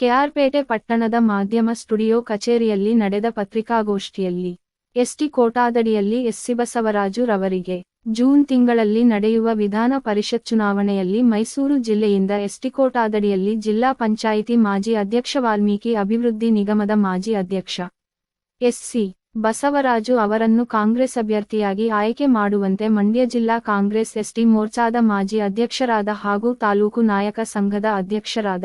ಕೆಆರ್ಪೇಟೆ ಪಟ್ಟಣದ ಮಾಧ್ಯಮ ಸ್ಟುಡಿಯೋ ಕಚೇರಿಯಲ್ಲಿ ನಡೆದ ಪತ್ರಿಕಾಗೋಷ್ಠಿಯಲ್ಲಿ ಎಸ್ಟಿ ಕೋಟಾದಡಿಯಲ್ಲಿ ಎಸ್ಸಿ ಬಸವರಾಜು ರವರಿಗೆ ಜೂನ್ ತಿಂಗಳಲ್ಲಿ ನಡೆಯುವ ವಿಧಾನ ಪರಿಷತ್ ಚುನಾವಣೆಯಲ್ಲಿ ಮೈಸೂರು ಜಿಲ್ಲೆಯಿಂದ ಎಸ್ಟಿ ಕೋಟಾದಡಿಯಲ್ಲಿ ಜಿಲ್ಲಾ ಪಂಚಾಯಿತಿ ಮಾಜಿ ಅಧ್ಯಕ್ಷ ವಾಲ್ಮೀಕಿ ಅಭಿವೃದ್ಧಿ ನಿಗಮದ ಮಾಜಿ ಅಧ್ಯಕ್ಷ ಎಸ್ಸಿ ಬಸವರಾಜು ಅವರನ್ನು ಕಾಂಗ್ರೆಸ್ ಅಭ್ಯರ್ಥಿಯಾಗಿ ಆಯ್ಕೆ ಮಾಡುವಂತೆ ಮಂಡ್ಯ ಜಿಲ್ಲಾ ಕಾಂಗ್ರೆಸ್ ಎಸ್ಟಿ ಮೋರ್ಚಾದ ಮಾಜಿ ಅಧ್ಯಕ್ಷರಾದ ಹಾಗೂ ತಾಲೂಕು ನಾಯಕ ಸಂಘದ ಅಧ್ಯಕ್ಷರಾದ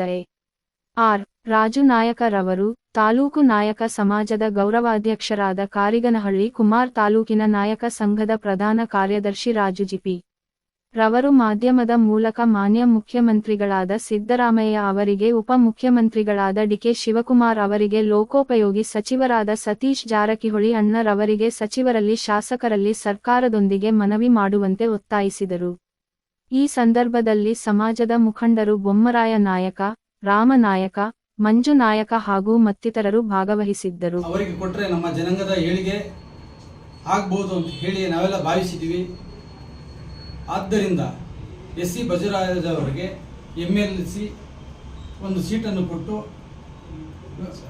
ಆರ್. ರಾಜು ನಾಯಕರವರು ತಾಲೂಕು ನಾಯಕ ಸಮಾಜದ ಗೌರವಾಧ್ಯಕ್ಷರಾದ ಕಾರಿಗನಹಳ್ಳಿ ಕುಮಾರ್ ತಾಲೂಕಿನ ನಾಯಕ ಸಂಘದ ಪ್ರಧಾನ ಕಾರ್ಯದರ್ಶಿ ರಾಜು ಜಿಪಿ ರವರು ಮಾಧ್ಯಮದ ಮೂಲಕ ಮಾನ್ಯ ಮುಖ್ಯಮಂತ್ರಿಗಳಾದ ಸಿದ್ದರಾಮಯ್ಯ ಅವರಿಗೆ ಉಪಮುಖ್ಯಮಂತ್ರಿಗಳಾದ ಡಿಕೆ ಶಿವಕುಮಾರ್ ಅವರಿಗೆ ಲೋಕೋಪಯೋಗಿ ಸಚಿವರಾದ ಸತೀಶ್ ಜಾರಕಿಹೊಳಿ ಅಣ್ಣರವರಿಗೆ ಸಚಿವರಲ್ಲಿ ಶಾಸಕರಲ್ಲಿ ಸರ್ಕಾರದೊಂದಿಗೆ ಮನವಿ ಮಾಡುವಂತೆ ಒತ್ತಾಯಿಸಿದರು. ಈ ಸಂದರ್ಭದಲ್ಲಿ ಸಮಾಜದ ಮುಖಂಡರು ಬೊಮ್ಮರಾಯ ನಾಯಕ ರಾಮನಾಯಕ ಮಂಜುನಾಯಕ ಹಾಗೂ ಮತ್ತಿತರರು ಭಾಗವಹಿಸಿದ್ದರು. ಅವರಿಗೆ ಕೊಟ್ಟರೆ ನಮ್ಮ ಜನಾಂಗದ ಏಳಿಗೆ ಆಗ್ಬೋದು ಅಂತ ಹೇಳಿ ನಾವೆಲ್ಲ ಭಾವಿಸಿದ್ದೀವಿ. ಆದ್ದರಿಂದ ಎಸ್ ಸಿ ಬಜರಾಜವರಿಗೆ ಅವರಿಗೆ ಎಂ ಎಲ್ ಸಿ ಒಂದು ಸೀಟನ್ನು ಕೊಟ್ಟು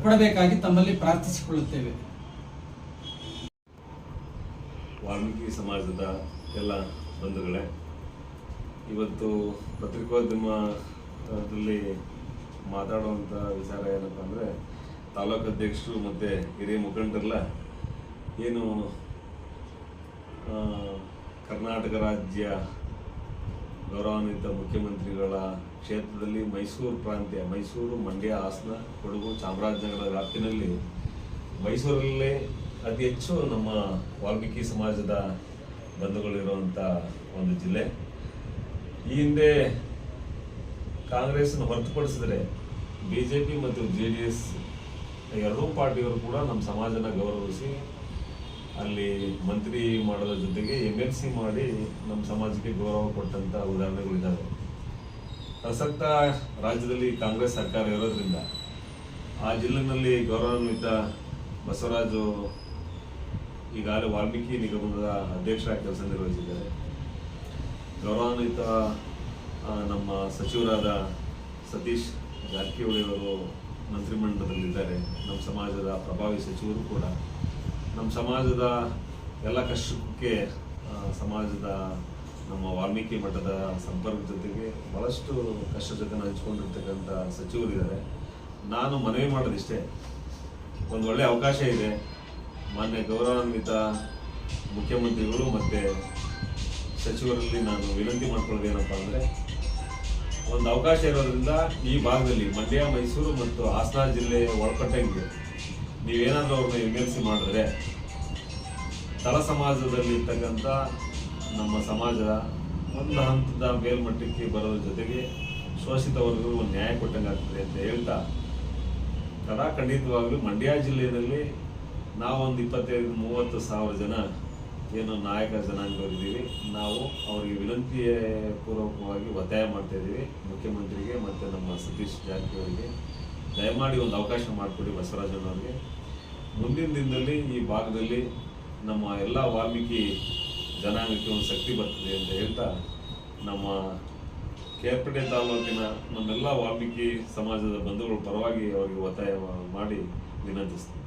ಕೊಡಬೇಕಾಗಿ ತಮ್ಮಲ್ಲಿ ಪ್ರಾರ್ಥಿಸಿಕೊಳ್ಳುತ್ತೇವೆ. ವಾಲ್ಮೀಕಿ ಸಮಾಜದ ಎಲ್ಲ ಬಂಧುಗಳೇ ಇವತ್ತು ಪತ್ರಿಕೋದ್ಯಮದಲ್ಲಿ ಮಾತಾಡುವಂಥ ವಿಚಾರ ಏನಪ್ಪ ಅಂದರೆ ತಾಲೂಕು ಅಧ್ಯಕ್ಷರು ಮತ್ತು ಹಿರಿಯ ಮುಖಂಡರೆಲ್ಲ ಏನು ಕರ್ನಾಟಕ ರಾಜ್ಯ ಗೌರವಾನ್ವಿತ ಮುಖ್ಯಮಂತ್ರಿಗಳ ಕ್ಷೇತ್ರದಲ್ಲಿ ಮೈಸೂರು ಪ್ರಾಂತ್ಯ, ಮೈಸೂರು ಮಂಡ್ಯ ಹಾಸನ, ಕೊಡಗು ಚಾಮರಾಜನಗರ ವ್ಯಾಪ್ತಿನಲ್ಲಿ ಮೈಸೂರಲ್ಲೇ ಅತಿ ಹೆಚ್ಚು ನಮ್ಮ ವಾಲ್ಮೀಕಿ ಸಮಾಜದ ಬಂಧುಗಳಿರುವಂಥ ಒಂದು ಜಿಲ್ಲೆ. ಈ ಹಿಂದೆ ಕಾಂಗ್ರೆಸ್ನ ಹೊರತುಪಡಿಸಿದ್ರೆ ಬಿ ಜೆ ಪಿ ಮತ್ತು ಜೆ ಡಿ ಎಸ್ ಎರಡೂ ಪಾರ್ಟಿಯವರು ಕೂಡ ನಮ್ಮ ಸಮಾಜನ ಗೌರವಿಸಿ ಅಲ್ಲಿ ಮಂತ್ರಿ ಮಾಡೋದ್ರ ಜೊತೆಗೆ ಎಂ ಎಲ್ ಸಿ ಮಾಡಿ ನಮ್ಮ ಸಮಾಜಕ್ಕೆ ಗೌರವ ಕೊಟ್ಟಂಥ ಉದಾಹರಣೆಗಳಿದ್ದಾವೆ. ಪ್ರಸಕ್ತ ರಾಜ್ಯದಲ್ಲಿ ಕಾಂಗ್ರೆಸ್ ಸರ್ಕಾರ ಇರೋದ್ರಿಂದ ಆ ಜಿಲ್ಲೆನಲ್ಲಿ ಗೌರವಾನ್ವಿತ ಬಸವರಾಜು ಈಗಾಗಲೇ ವಾಲ್ಮೀಕಿ ನಿಗಮದ ಅಧ್ಯಕ್ಷರಾಗಿ ಕೆಲಸ ನಿರ್ವಹಿಸಿದ್ದಾರೆ. ಗೌರವಾನ್ವಿತ ನಮ್ಮ ಸಚಿವರಾದ ಸತೀಶ್ ಜಾರಕಿಹೊಳಿ ಅವರು ಮಂತ್ರಿಮಂಡಲದಲ್ಲಿದ್ದಾರೆ. ನಮ್ಮ ಸಮಾಜದ ಪ್ರಭಾವಿ ಸಚಿವರು ಕೂಡ. ನಮ್ಮ ಸಮಾಜದ ಎಲ್ಲ ಕಷ್ಟಕ್ಕೆ ಸಮಾಜದ ನಮ್ಮ ವಾಲ್ಮೀಕಿ ಮಠದ ಸಂಪರ್ಕ ಜೊತೆಗೆ ಭಾಳಷ್ಟು ಕಷ್ಟ ಜೊತೆ ಹಂಚ್ಕೊಂಡಿರ್ತಕ್ಕಂಥ ಸಚಿವರಿದ್ದಾರೆ. ನಾನು ಮನವಿ ಮಾಡೋದಿಷ್ಟೇ. ಒಂದು ಒಳ್ಳೆಯ ಅವಕಾಶ ಇದೆ. ಮಾನ್ಯ ಗೌರವಾನ್ವಿತ ಮುಖ್ಯಮಂತ್ರಿಗಳು ಮತ್ತು ಸಚಿವರಲ್ಲಿ ನಾನು ವಿನಂತಿ ಮಾಡ್ಕೊಳ್ಳೋದೇನಪ್ಪ ಅಂದರೆ ಒಂದು ಅವಕಾಶ ಇರೋದ್ರಿಂದ ಈ ಭಾಗದಲ್ಲಿ ಮಂಡ್ಯ, ಮೈಸೂರು ಮತ್ತು ಹಾಸನ ಜಿಲ್ಲೆ ಒಳಪಟ್ಟಂಗೆ ನೀವೇನಾದರೂ ಅವ್ರನ್ನ ಎಂ ಎಲ್ ಸಿ ಮಾಡಿದ್ರೆ ತಳ ಸಮಾಜದಲ್ಲಿ ಇರ್ತಕ್ಕಂಥ ನಮ್ಮ ಸಮಾಜ ಒಂದು ಹಂತದ ಮೇಲ್ಮಟ್ಟಕ್ಕೆ ಬರೋದ್ರ ಜೊತೆಗೆ ಶೋಷಿತ ಒಂದು ನ್ಯಾಯ ಕೊಟ್ಟಂಗೆ ಆಗ್ತದೆ ಅಂತ ಹೇಳ್ತಾ ಖಂಡಿತವಾಗ್ಲೂ ಮಂಡ್ಯ ಜಿಲ್ಲೆಯಲ್ಲಿ ನಾವೊಂದು ಇಪ್ಪತ್ತೈದು, ಮೂವತ್ತು ಸಾವಿರ ಜನ ಏನು ನಾಯಕ ಜನಾಂಗದವರಿದ್ದೀವಿ ನಾವು ಅವರಿಗೆ ವಿನಂತಿ ಪೂರ್ವಕವಾಗಿ ಒತ್ತಾಯ ಮಾಡ್ತಾ ಇದ್ದೀವಿ, ಮುಖ್ಯಮಂತ್ರಿಗೆ ಮತ್ತು ನಮ್ಮ ಸತೀಶ್ ಜಾರಕಿಹೊಳಿಗೆ. ದಯಮಾಡಿ ಒಂದು ಅವಕಾಶ ಮಾಡಿಕೊಡಿ ಬಸವರಾಜನವ್ರಿಗೆ. ಮುಂದಿನ ದಿನದಲ್ಲಿ ಈ ಭಾಗದಲ್ಲಿ ನಮ್ಮ ಎಲ್ಲ ವಾಲ್ಮೀಕಿ ಜನಾಂಗಕ್ಕೆ ಒಂದು ಶಕ್ತಿ ಬರ್ತದೆ ಅಂತ ಹೇಳ್ತಾ ನಮ್ಮ ಕೇರ್ಪೇಟೆ ತಾಲೂಕಿನ ನಮ್ಮೆಲ್ಲ ವಾಲ್ಮೀಕಿ ಸಮಾಜದ ಬಂಧುಗಳ ಪರವಾಗಿ ಅವರಿಗೆ ಒತ್ತಾಯ ಮಾಡಿ ವಿನಂತಿಸ್ತೀನಿ.